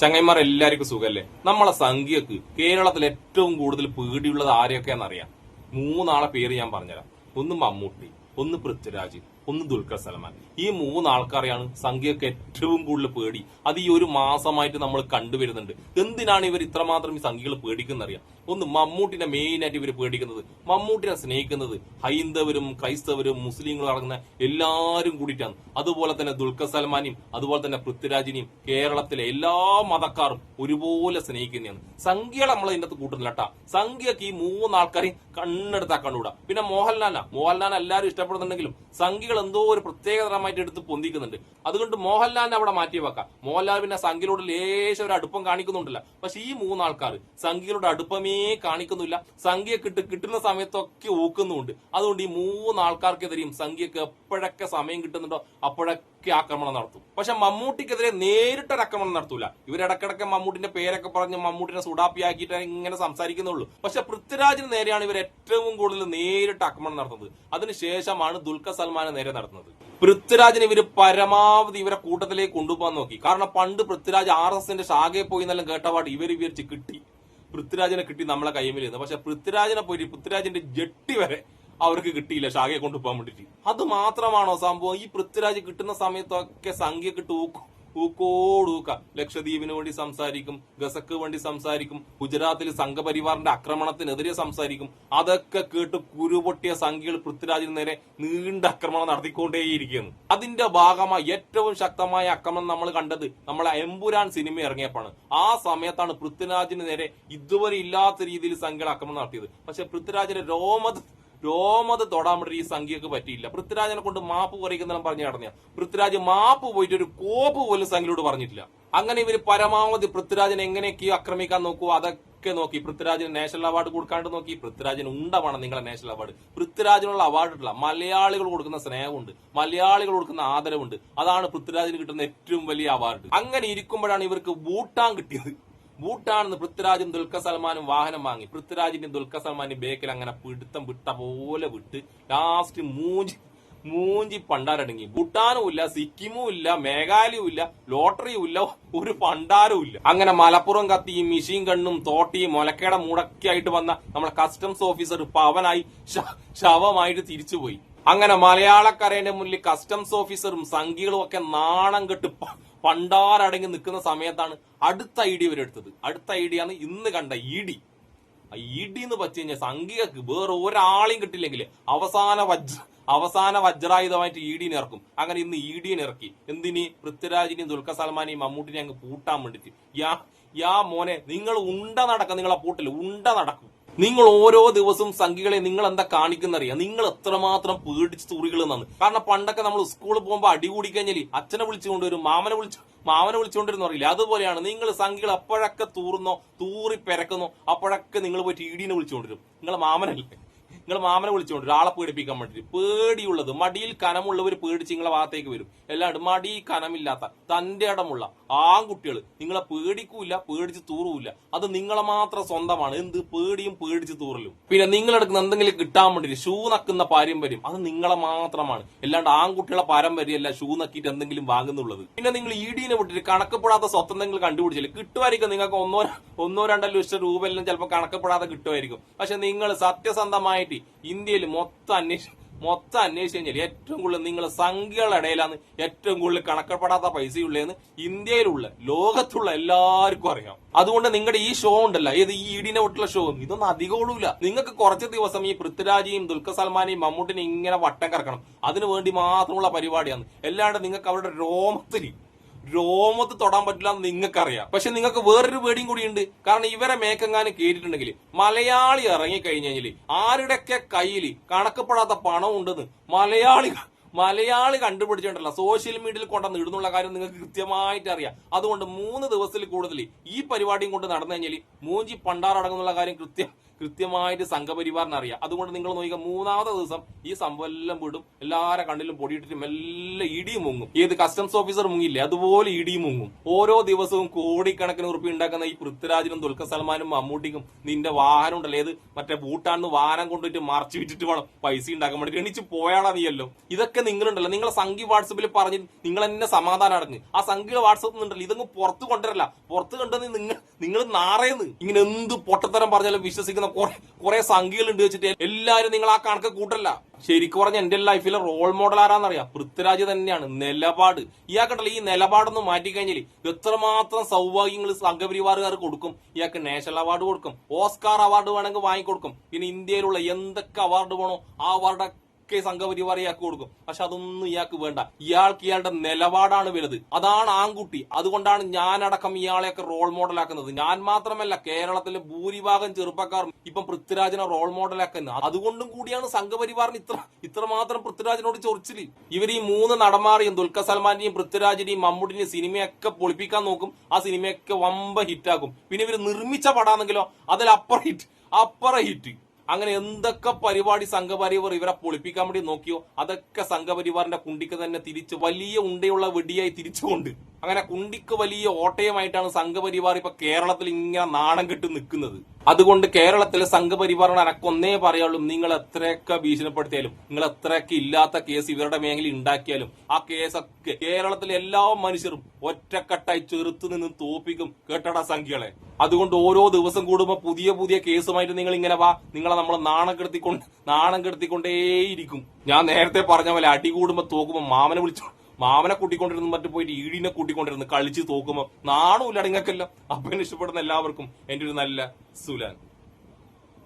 ചങ്ങന്മാർ എല്ലാവർക്കും സുഖല്ലേ നമ്മളെ സംഖ്യക്ക് കേരളത്തിൽ ഏറ്റവും കൂടുതൽ പേടിയുള്ളത് ആരെയൊക്കെയാണെന്നറിയാം? മൂന്നാളെ പേര് ഞാൻ പറഞ്ഞുതരാം. ഒന്ന് മമ്മൂട്ടി ഒന്ന് പൃഥ്വിരാജ് ഒന്ന് ദുൽഖർ സൽമാൻ. ഈ മൂന്നാൾക്കാരെയാണ് സംഖ്യക്ക് ഏറ്റവും കൂടുതൽ പേടി. അത് ഈ ഒരു മാസമായിട്ട് നമ്മൾ കണ്ടുവരുന്നുണ്ട്. എന്തിനാണ് ഇവർ ഇത്രമാത്രം ഈ സംഖ്യകൾ പേടിക്കുന്നറിയാം? ഒന്ന് മമ്മൂട്ടിനെ മെയിൻ ആയിട്ട് ഇവർ പേടിക്കുന്നത്. മമ്മൂട്ടിനെ സ്നേഹിക്കുന്നത് ഹൈന്ദവരും ക്രൈസ്തവരും മുസ്ലിങ്ങളും അടങ്ങുന്ന എല്ലാവരും കൂടിയിട്ടാണ്. അതുപോലെ തന്നെ ദുൽഖർ സൽമാനെയും അതുപോലെ തന്നെ പൃഥ്വിരാജിനെയും കേരളത്തിലെ എല്ലാ മതക്കാരും ഒരുപോലെ സ്നേഹിക്കുന്നതാണ്. സംഖ്യകളെ നമ്മൾ ഇതിനകത്ത് കൂട്ടുന്നില്ല കേട്ടാ സംഖ്യക്ക് ഈ മൂന്ന് ആൾക്കാരെയും കണ്ണെടുത്താ കണ്ടുകൂടാ. പിന്നെ മോഹൻലാലാ മോഹൻലാൽ എല്ലാവരും ഇഷ്ടപ്പെടുന്നുണ്ടെങ്കിലും സംഖ്യകൾ എന്തോ ഒരു പ്രത്യേകതരമായിട്ട് എടുത്ത് പൊന്തിക്കുന്നുണ്ട്. അതുകൊണ്ട് മോഹൻലാലിനെ അവിടെ മാറ്റി വെക്കാം മോഹൻലാൽ പിന്നെ സംഖ്യയോട് ലേശം ഒരു അടുപ്പം കാണിക്കുന്നുണ്ടല്ല. പക്ഷെ ഈ മൂന്നാൾക്കാർ സംഖ്യയുടെ അടുപ്പമേ കാണിക്കുന്നില്ല. സംഖ്യ കിട്ട് കിട്ടുന്ന സമയത്തൊക്കെ ഓക്കുന്നുണ്ട് അതുകൊണ്ട് ഈ മൂന്ന് ആൾക്കാർക്കെതിരെയും സംഖ്യക്ക് എപ്പോഴൊക്കെ സമയം കിട്ടുന്നുണ്ടോ അപ്പോഴൊക്കെ ആക്രമണം നടത്തും. പക്ഷെ മമ്മൂട്ടിക്കെതിരെ നേരിട്ടൊരു ആക്രമണം നടത്തൂല ഇവരിടക്കിടക്ക് മമ്മൂട്ടിന്റെ പേരൊക്കെ പറഞ്ഞ് മമ്മൂട്ടിനെ സുടാപ്പിയാക്കിയിട്ട് ഇങ്ങനെ സംസാരിക്കുന്നുള്ളൂ. പക്ഷെ പൃഥ്വിരാജിന് നേരെയാണ് ഇവർ ഏറ്റവും കൂടുതൽ നേരിട്ട് ആക്രമണം നടത്തുന്നത്. അതിനുശേഷമാണ് ദുൽഖർ സൽമാനെ നേരെ നടത്തുന്നത്. പൃഥ്വിരാജിന് ഇവർ പരമാവധി ഇവരെ കൂട്ടത്തിലേക്ക് കൊണ്ടുപോകാൻ നോക്കി. കാരണം പണ്ട് പൃഥ്വിരാജ് ആർ എസ് എസിന്റെ ശാഖയെ പോയി എന്നെല്ലാം കേട്ടപാട് ഇവർ വിവരിച്ച് കിട്ടി. പൃഥ്വിരാജിനെ കിട്ടി നമ്മളെ കൈമിലിരുന്ന് പക്ഷെ പൃഥ്വിരാജിനെ പോയിട്ട് പൃഥ്വിരാജിന്റെ ജെട്ടി വരെ അവർക്ക് കിട്ടിയില്ല ഷാഖയെ കൊണ്ടുപോകാൻ വേണ്ടിട്ട് അത് മാത്രമാണോ സംഭവം? ഈ പൃഥ്വിരാജ് കിട്ടുന്ന സമയത്തൊക്കെ സംഖ്യ കിട്ടു ഊക്കോടൂക്ക ലക്ഷദ്വീപിന് വേണ്ടി സംസാരിക്കും ഗസക്ക് വേണ്ടി സംസാരിക്കും ഗുജറാത്തിൽ സംഘപരിവാറിന്റെ ആക്രമണത്തിനെതിരെ സംസാരിക്കും. അതൊക്കെ കേട്ട് കുരുപൊട്ടിയ സംഖ്യകൾ പൃഥ്വിരാജിന് നേരെ നീണ്ട ആക്രമണം നടത്തിക്കൊണ്ടേയിരിക്കുന്നു. അതിന്റെ ഭാഗമായി ഏറ്റവും ശക്തമായ ആക്രമണം നമ്മൾ കണ്ടത് നമ്മളെ എമ്പുരാൻ സിനിമ ഇറങ്ങിയപ്പോഴാണ് ആ സമയത്താണ് പൃഥ്വിരാജിന് നേരെ ഇതുവരെ ഇല്ലാത്ത രീതിയിൽ സംഖ്യകൾ ആക്രമണം നടത്തിയത്. പക്ഷെ പൃഥ്വിരാജിന്റെ രോമത് രോമത് തൊടാൻ വേണ്ടി ഈ സംഖ്യക്ക് പറ്റിയില്ല. പൃഥ്വിരാജിനെ കൊണ്ട് മാപ്പ് പറയിക്കുന്ന പറഞ്ഞു നടന്ന പൃഥ്വിരാജ് മാപ്പ് പോയിട്ട് ഒരു കോപ്പ് പോലും സംഖ്യയോട് പറഞ്ഞിട്ടില്ല. അങ്ങനെ ഇവർ പരമാവധി പൃഥ്വിരാജിനെ എങ്ങനെയൊക്കെയോ ആക്രമിക്കാൻ നോക്കൂ അതൊക്കെ നോക്കി. പൃഥ്വിരാജിന് നാഷണൽ അവാർഡ് കൊടുക്കാണ്ട് നോക്കി. പൃഥ്വിരാജിന് ഉണ്ടമാണ് നിങ്ങളെ നാഷണൽ അവാർഡ്. പൃഥ്വിരാജിനുള്ള അവാർഡ് ഇട്ടില്ല. മലയാളികൾ കൊടുക്കുന്ന സ്നേഹമുണ്ട്. മലയാളികൾ കൊടുക്കുന്ന ആദരവുണ്ട്. അതാണ് പൃഥ്വിരാജിന് കിട്ടുന്ന ഏറ്റവും വലിയ അവാർഡ്. അങ്ങനെ ഇരിക്കുമ്പോഴാണ് ഇവർക്ക് ബൂട്ടാൻ കിട്ടിയത്. ബൂട്ടാണെന്ന് പൃഥ്വിരാജും ദുൽഖർ സൽമാനും വാഹനം വാങ്ങി. പൃഥ്വിരാജിന്റെ ദുൽഖർ സൽമാന്റെ ബേക്കിൽ അങ്ങനെ പിടുത്തം വിട്ട പോലെ വിട്ട് ലാസ്റ്റ് മൂഞ്ചി മൂഞ്ചി പണ്ടാരടങ്ങി. ഭൂട്ടാനും ഇല്ല സിക്കിമും ഇല്ല മേഘാലയവും ഇല്ല ലോട്ടറിയും ഇല്ല ഒരു പണ്ടാരും ഇല്ല അങ്ങനെ മലപ്പുറം കത്തിയും മിഷീൻ കണ്ണും തോട്ടിയും മുലക്കയുടെ മുടക്കിയായിട്ട് വന്ന നമ്മുടെ കസ്റ്റംസ് ഓഫീസർ പവനായി ശവമായിട്ട് തിരിച്ചുപോയി. അങ്ങനെ മലയാളക്കരയുടെ മുന്നിൽ കസ്റ്റംസ് ഓഫീസറും സംഘികളും ഒക്കെ നാണം കെട്ട് പണ്ടാരടങ്ങി നിൽക്കുന്ന സമയത്താണ് അടുത്ത ഐ ഡി ഇവരെടുത്തത് അടുത്ത ഐ ഡിയാണ് ഇന്ന് കണ്ട ഇ ഡി. ഇ ഡി എന്ന് പറ്റി കഴിഞ്ഞാൽ സംഘികൾക്ക് വേറെ ഒരാളെയും കിട്ടില്ലെങ്കിൽ അവസാന വജ്ര അവസാന വജ്രായുധമായിട്ട് ഇ ഡിനെ ഇറക്കും. അങ്ങനെ ഇന്ന് ഇ ഡിനെ ഇറക്കി. എന്തിനി? പൃഥ്വിരാജിനെയും ദുൽഖർ സൽമാനെയും മമ്മൂട്ടിനെയും അങ്ങ് പൂട്ടാൻ വേണ്ടിട്ട് യാ യാ മോനെ നിങ്ങൾ ഉണ്ട നടക്ക നിങ്ങളെ പൂട്ടിൽ ഉണ്ട നടക്കും. നിങ്ങൾ ഓരോ ദിവസവും സംഖ്യകളെ നിങ്ങൾ എന്താ കാണിക്കുന്നറിയാം? നിങ്ങൾ എത്രമാത്രം പേടിച്ച് തൂറികൾ എന്നാണ് കാരണം പണ്ടൊക്കെ നമ്മൾ സ്കൂളിൽ പോകുമ്പോൾ അടി കൂടി കഴിഞ്ഞാൽ അച്ഛനെ വിളിച്ചുകൊണ്ടുവരും മാമനെ വിളിച്ചു മാമനെ വിളിച്ചുകൊണ്ടിരുന്നു അറിയില്ല അതുപോലെയാണ് നിങ്ങൾ സംഖ്യകൾ അപ്പോഴൊക്കെ തൂറുന്നോ തൂറി പെരക്കുന്നോ അപ്പോഴൊക്കെ നിങ്ങൾ പോയി പോയിട്ട് ഇടീനെ വിളിച്ചുകൊണ്ടിരും നിങ്ങളെ മാമനല്ലേ? നിങ്ങൾ മാമനെ വിളിച്ചുകൊണ്ട് ഒരാളെ പേടിപ്പിക്കാൻ വേണ്ടിട്ട്. പേടിയുള്ളത്. മടിയിൽ കനമുള്ളവർ പേടിച്ച് നിങ്ങളെ ഭാഗത്തേക്ക് വരും. എല്ലാണ്ട് മടി കനമില്ലാത്ത തന്റെ ഇടമുള്ള ആൺകുട്ടികൾ നിങ്ങളെ പേടിക്കൂല പേടിച്ച് തൂറൂല അത് നിങ്ങളെ മാത്രം സ്വന്തമാണ്. എന്ത് പേടിയും പേടിച്ച് തൂറലും. പിന്നെ നിങ്ങളെടുക്കുന്ന എന്തെങ്കിലും കിട്ടാൻ വേണ്ടിട്ട് ഷൂ നക്കുന്ന പാരമ്പര്യം അത് നിങ്ങളെ മാത്രമാണ്. അല്ലാണ്ട് ആൺകുട്ടികളെ പാരമ്പര്യമല്ല ഷൂ നക്കിയിട്ട് എന്തെങ്കിലും വാങ്ങുന്നുള്ളത്. പിന്നെ നിങ്ങൾ ഇടീനെ വിട്ടിട്ട് കണക്കപ്പെടാത്ത സ്വത്തം നിങ്ങൾ കണ്ടുപിടിച്ചില്ല കിട്ടുമായിരിക്കും. നിങ്ങൾക്ക് ഒന്നോ ഒന്നോ രണ്ടോ ലക്ഷം രൂപ എല്ലാം ചിലപ്പോൾ കണക്കപ്പെടാതെ കിട്ടുമായിരിക്കും. പക്ഷെ നിങ്ങൾ സത്യസന്ധമായിട്ട് ഇന്ത്യയിൽ മൊത്തം അന്വേഷണം മൊത്തം അന്വേഷിച്ച് കഴിഞ്ഞാൽ ഏറ്റവും കൂടുതൽ നിങ്ങൾ സംഖ്യകളുടെ ഇടയിലാണ് ഏറ്റവും കൂടുതൽ കണക്കപ്പെടാത്ത പൈസയുള്ളതെന്ന് ഇന്ത്യയിലുള്ള ലോകത്തുള്ള എല്ലാവർക്കും അറിയാം. അതുകൊണ്ട് നിങ്ങളുടെ ഈ ഷോ ഉണ്ടല്ലോ ഏത് ഈ ഇടിനെ വിട്ടുള്ള ഷോ ഇതൊന്നും അധികം നിങ്ങൾക്ക് കുറച്ച് ദിവസം ഈ പൃഥ്വിരാജിയും ദുൽഖർ സൽമാനെയും മമ്മൂട്ടിനെ ഇങ്ങനെ വട്ടം കറക്കണം. അതിനു വേണ്ടി മാത്രമുള്ള പരിപാടിയാണ്. അല്ലാണ്ട് നിങ്ങൾക്ക് അവരുടെ രോമത്തിൽ രോമത്ത് തൊടാൻ പറ്റില്ല നിങ്ങൾക്കറിയാം. പക്ഷെ നിങ്ങൾക്ക് വേറൊരു പേടിയും കൂടിയുണ്ട്. കാരണം ഇവരെ മേക്കെങ്ങാനും കേട്ടിട്ടുണ്ടെങ്കിൽ മലയാളി ഇറങ്ങി കഴിഞ്ഞു കഴിഞ്ഞാൽ ആരുടെയൊക്കെ കയ്യിൽ കണക്കപ്പെടാത്ത പണം ഉണ്ടെന്ന് മലയാളി മലയാളി കണ്ടുപിടിച്ചിട്ടുണ്ടല്ലോ. സോഷ്യൽ മീഡിയയിൽ കൊണ്ടുവന്ന് ഇടുന്നുള്ള കാര്യം നിങ്ങൾക്ക് കൃത്യമായിട്ട് അറിയാം. അതുകൊണ്ട് മൂന്ന് ദിവസത്തിൽ കൂടുതൽ ഈ പരിപാടിയും കൊണ്ട് നടന്നു കഴിഞ്ഞാൽ മൂഞ്ചി പണ്ടാറടങ്ങുന്നുള്ള കാര്യം കൃത്യം കൃത്യമായിട്ട് സംഘപരിവാറിന് അറിയാം. അതുകൊണ്ട് നിങ്ങൾ നോക്കുക മൂന്നാമത്തെ ദിവസം ഈ സംഭവം എല്ലാം വിടും. എല്ലാരെ കണ്ണിലും പൊടിയിട്ടിട്ട് എല്ലാം ഇടിയും മുങ്ങും. ഏത് കസ്റ്റംസ് ഓഫീസർ മുങ്ങില്ലേ അതുപോലെ ഇടിയും മുങ്ങും. ഓരോ ദിവസവും കോടിക്കണക്കിന് ഉറുപ്പി ഉണ്ടാക്കുന്ന ഈ പൃഥ്വിരാജിനും ദുൽഖർ സൽമാനും മമ്മൂട്ടിക്കും നിന്റെ വാഹനം ഉണ്ടല്ലേ. ഏത് മറ്റേ ഭൂട്ടാന്ന് വാഹനം കൊണ്ടുപോയിട്ട് മറച്ചു വിറ്റിട്ട് വേണം പൈസ ഉണ്ടാക്കാൻ വേണ്ടി എണീച്ച് പോയാളാ നീയല്ലോ. ഇതൊക്കെ നിങ്ങളുണ്ടല്ലോ. നിങ്ങളെ സംഘി വാട്സപ്പിൽ പറഞ്ഞ് നിങ്ങൾ എന്നെ സമാധാനം അടഞ്ഞ് ആ സംഘിയുടെ വാട്സപ്പ് ഉണ്ടല്ലോ. ഇതൊന്നും പുറത്ത് കൊണ്ടുവരല്ല. പുറത്ത് കൊണ്ടുവന്ന് നിങ്ങൾ നിങ്ങൾ നാറേന്ന്. ഇങ്ങനെ എന്ത് പൊട്ടത്തരം പറഞ്ഞാലും വിശ്വസിക്കുന്ന കുറെ കുറെ സംഖ്യകളുണ്ട് വെച്ചിട്ട് എല്ലാവരും നിങ്ങൾ ആ കണക്ക് കൂട്ടല്ല. ശരിക്കും പറഞ്ഞ എന്റെ ലൈഫിലെ റോൾ മോഡൽ ആരാന്നറിയാം? പൃഥ്വിരാജ് തന്നെയാണ്. നിലപാട്. ഇയാൾക്കട്ടല്ല ഈ നിലപാടൊന്ന് മാറ്റി കഴിഞ്ഞാൽ എത്രമാത്രം സൗഭാഗ്യങ്ങൾ സംഘപരിവാറുകാർ കൊടുക്കും. ഇയാൾക്ക് നാഷണൽ അവാർഡ് കൊടുക്കും. ഓസ്കാർ അവാർഡ് വേണമെങ്കിൽ വാങ്ങിക്കൊടുക്കും. പിന്നെ ഇന്ത്യയിലുള്ള എന്തൊക്കെ അവാർഡ് വേണോ ആ അവാർഡ് ഒക്കെ സംഘപരിവാർ ഇയാൾക്ക് കൊടുക്കും. പക്ഷെ അതൊന്നും ഇയാൾക്ക് വേണ്ട. ഇയാൾക്ക് ഇയാളുടെ നിലപാടാണ് വലുത്. അതാണ് ആൺകുട്ടി. അതുകൊണ്ടാണ് ഞാനടക്കം ഇയാളെയൊക്കെ റോൾ മോഡൽ ആക്കുന്നത്. ഞാൻ മാത്രമല്ല കേരളത്തിലെ ഭൂരിഭാഗം ചെറുപ്പക്കാർ ഇപ്പം പൃഥ്വിരാജിനെ റോൾ മോഡലാക്കുന്നത് അതുകൊണ്ടും കൂടിയാണ് സംഘപരിവാറിന് ഇത്ര ഇത്രമാത്രം പൃഥ്വിരാജിനോട് ചൊറിച്ചിൽ. ഇവർ ഈ മൂന്ന് നടന്മാരെയും ദുൽഖർ സൽമാന്റെയും പൃഥ്വിരാജിന്റെയും മമ്മൂട്ടിന്റെയും സിനിമയൊക്കെ പൊളിപ്പിക്കാൻ നോക്കും. ആ സിനിമയൊക്കെ വമ്പ ഹിറ്റാക്കും പിന്നെ ഇവർ നിർമ്മിച്ച പടാന്നെങ്കിലോ അതിലപ്പുറം ഹിറ്റ് അപ്പുറം ഹിറ്റ് അങ്ങനെ എന്തൊക്കെ പരിപാടി സംഘപരിവാർ ഇവരെ പൊളിപ്പിക്കാൻ വേണ്ടി നോക്കിയോ? അതൊക്കെ സംഘപരിവാറിന്റെ കുണ്ടിക്ക് തന്നെ തിരിച്ച് വലിയ ഉണ്ടയുള്ള വെടിയായി തിരിച്ചുകൊണ്ട് അങ്ങനെ കുണ്ടിക്ക് വലിയ ഓട്ടയമായിട്ടാണ് സംഘപരിവാർ ഇപ്പൊ കേരളത്തിൽ ഇങ്ങനെ നാണം കെട്ട് നിൽക്കുന്നത്. അതുകൊണ്ട് കേരളത്തിലെ സംഘപരിവാറിന് അനക്കൊന്നേ പറയുള്ളൂ നിങ്ങൾ എത്രയൊക്കെ ഭീഷണിപ്പെടുത്തിയാലും നിങ്ങൾ എത്രയൊക്കെ ഇല്ലാത്ത കേസ് ഇവരുടെ മേഖലയിൽ ഉണ്ടാക്കിയാലും ആ കേസൊക്കെ കേരളത്തിലെ എല്ലാ മനുഷ്യരും ഒറ്റക്കെട്ടായി ചെറുത്തു നിന്ന് തോപ്പിക്കും കേട്ടട സംഖ്യകളെ. അതുകൊണ്ട് ഓരോ ദിവസം കൂടുമ്പോൾ പുതിയ പുതിയ കേസുമായിട്ട് നിങ്ങൾ ഇങ്ങനെ വാ നിങ്ങളെ നമ്മളെ നാണം കെടുത്തിക്കൊണ്ട് നാണം കെടുത്തിക്കൊണ്ടേയിരിക്കും. ഞാൻ നേരത്തെ പറഞ്ഞ പോലെ അടി കൂടുമ്പോൾ തോക്കുമ്പോ മാമനെ വിളിച്ചു മാമനെ കൂട്ടിക്കൊണ്ടിരുന്നു മറ്റു പോയിട്ട് ഈടിനെ കൂട്ടിക്കൊണ്ടിരുന്നു കളിച്ച് തോക്കുമ്പോൾ നാണമില്ല അടങ്ങക്കല്ലോ അപ്പൊ എന്നെ ഇഷ്ടപ്പെടുന്ന എല്ലാവർക്കും എന്റെ ഒരു നല്ല സുലാൻ.